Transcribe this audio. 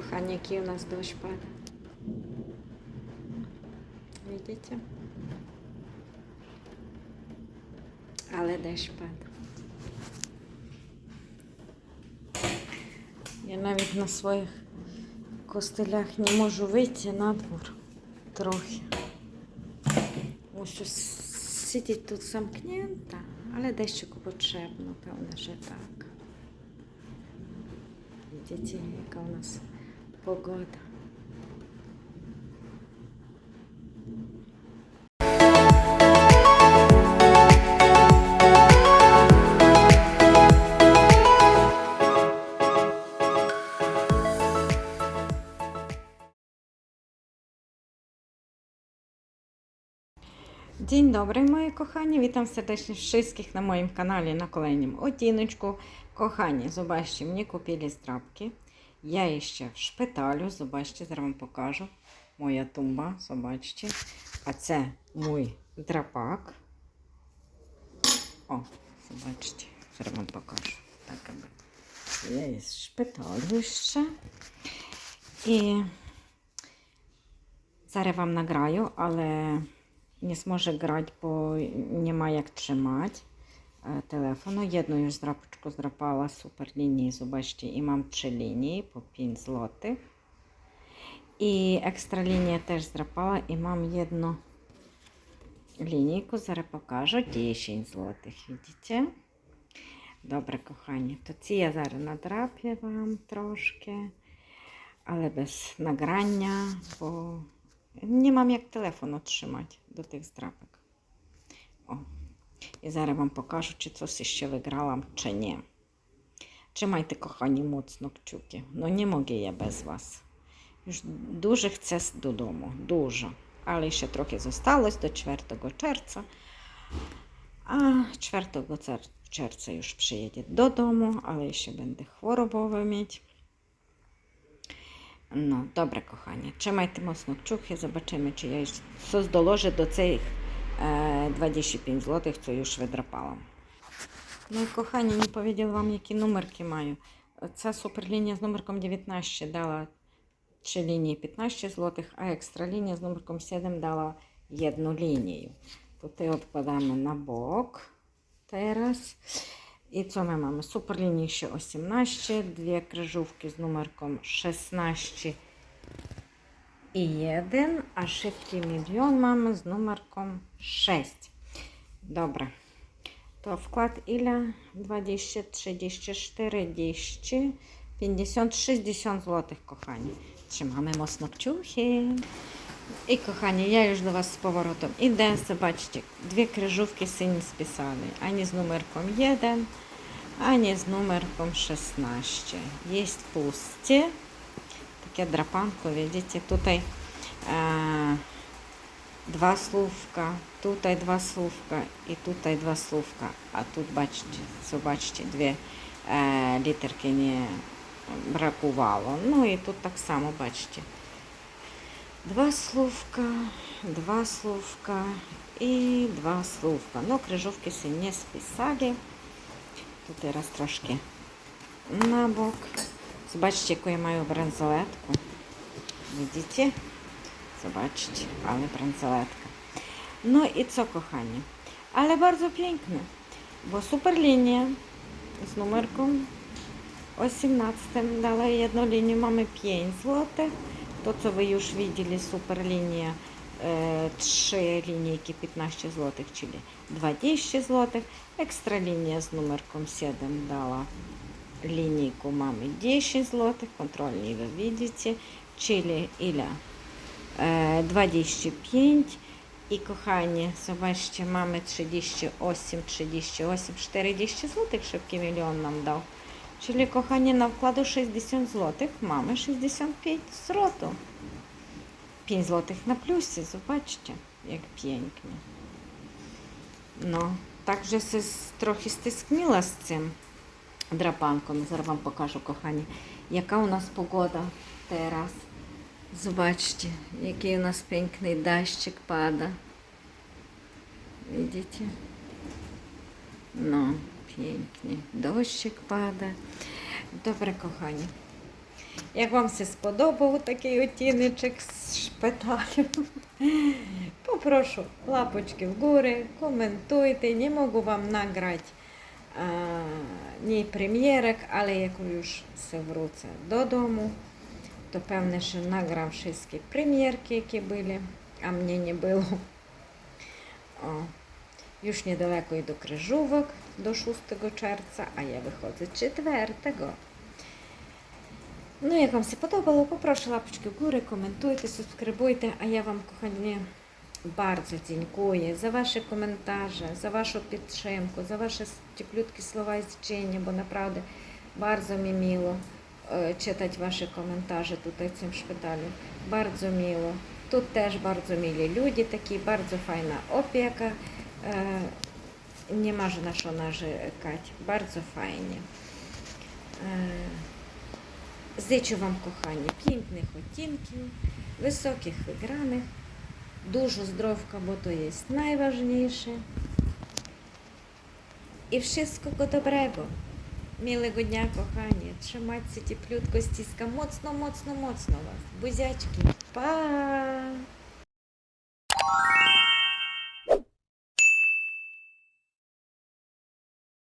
кохані, який у нас дощ падає. Видите? Але дощ падає. Я навіть на своїх костелях не можу вийти на двор трохи. Мушу сидіти тут замкнента, але дещо потрібно, певне, що так. Видите, яка у нас погода. Dzień dobry, moi kochani. Witam serdecznie wszystkich na moim kanale na kolejnym odcineczku. Kochani, zobaczcie, mnie kupili zdrabki. Ja jeszcze w szpitalu, zobaczcie, zaraz wam pokażę. Moja tumba, zobaczcie. A це drapak. O, zobaczcie, zaraz wam pokażę. Tak jakby. Ja jest w szpitalu jeszcze. I зараз вам награю, але не зможе грати, бо нема як тримати е, телефону. Єдною ж драпочку здрапала супер лінії, бачите, і мам три лінії по 5 злотих. І екстра лінія теж здрапала, і мам єдну лінійку, зараз покажу, 10 злотих, видите? Добре, кохані, то ці я зараз надраплю вам трошки, але без награння, бо не мам як телефон отримати до тих здрапок. О. І зараз вам покажу, чи це ще виграла, чи ні. Тримайте, кохані, моцно кчуки. Ну не можу я без вас. Już Дуже chcę додому, дуже. Але ще трохи зосталось до 4 червня. А 4 червня już przyjedzie додому, але ще буде хворобове мати. No, dobre kochanie. Trzymajcie mocno kciuki, zobaczymy, czy ja jeszcze coś dołożę do tych 25 zł, co już wydrapałam. No i kochani, nie powiedział wam, jakie numerki mają. Ця суперлінія з номерком 19 дала 3 лінії 15 злотих, а екстра лінія з номерком 7 дала одну лінію. Тут і відкладаємо на бок teraz. I co my mamy? Superlinie ще 18, dwie krzyżówki z numerką 16 i 1, a szybki milion mamy z numerką 6. Dobra. To wkład ile? 20, 30, 40, 50, 60 zł, kochani. Trzymamy mocno kciuki. I kochani, ja już do Was z powrotem idę. Zobaczcie, dwie krzyżówki syni spisane. Ani z numerką 1, ani z numerką 16. Jest pusty. Takie drapanko, widzicie, tutaj e, dwa słówka, tutaj dwa słówka i tutaj dwa słówka. A tu zobaczcie, zobaczcie, dwie e, literki nie brakowało. No i tu tak samo, baczcie. Два słówka, dwa słówka i dwa słówka. No, krzyżówki się nie spisali. Tu teraz troszkę na bok. Zobaczcie, jaką ja mają bransoletkę. Widzicie? Zobaczcie, ale bransoletka. No i co, kochani? Ale bardzo piękne, bo super linia z numerką 18 dała jedną linię, mamy 5 złotych. To, co Wy już widzieli, super linia, e, 3 linijki 15 zł, czyli 20 zł. Ekstra linia z numerką 7 dała linijku mamy 10 zł. Kontrolnie Wy widzicie, czyli ile? E, 25 i kochani, zobaczcie, mamy 38, 38, 40 zł. Szybki milion nam dał. Czyli kochani, na wkładu 60 zł mamy 65 zwrotu. 5 zł na plusy, zobaczcie, jak pięknie. No, także się z- trochę stęskniła z drapanką. Zaraz wam pokażę, kochani, jaka u nas pogoda teraz. Zobaczcie, jaki u nas piękny deszczyk pada. Widzicie? No, pięknie. Deszczyk pada. Dobra, kochani. Як вам все сподобав такий оттіночок з шпиталем, попрошу лапочки вгори, коментуйте. Не можу вам награти ні прем'єрок, але як ж все вруться додому, то певне, що награм всі прем'єрки, які були, а мені не було. О. Już niedaleko i do Kryżówek, do 6 czerwca, a ja wychodzę 4. Ну, як вам все подобало, попрошу лапочки вгору, коментуйте, субскрибуйте, а я вам, кохані, bardzo dziękuję za Wasze komentarze, za Waszą підтримку, bo naprawdę bardzo mi miło e, czytać Wasze komentarze tutaj w tym szpitalu. Bardzo miło. Tu też bardzo mili ludzie, taki bardzo fajna opieka. E, Nie ma na co narzekać. Bardzo fajnie. E, Зичу вам, кохані, pięknych odcinków, wysokich wygranych, dużo zdrowka, bo to jest najważniejsze. I wszystkiego dobrego. Miłego dnia, kochani. Trzymajcie cieplutko, ściskam mocno, mocno, mocno was. Buziaczki. Pa!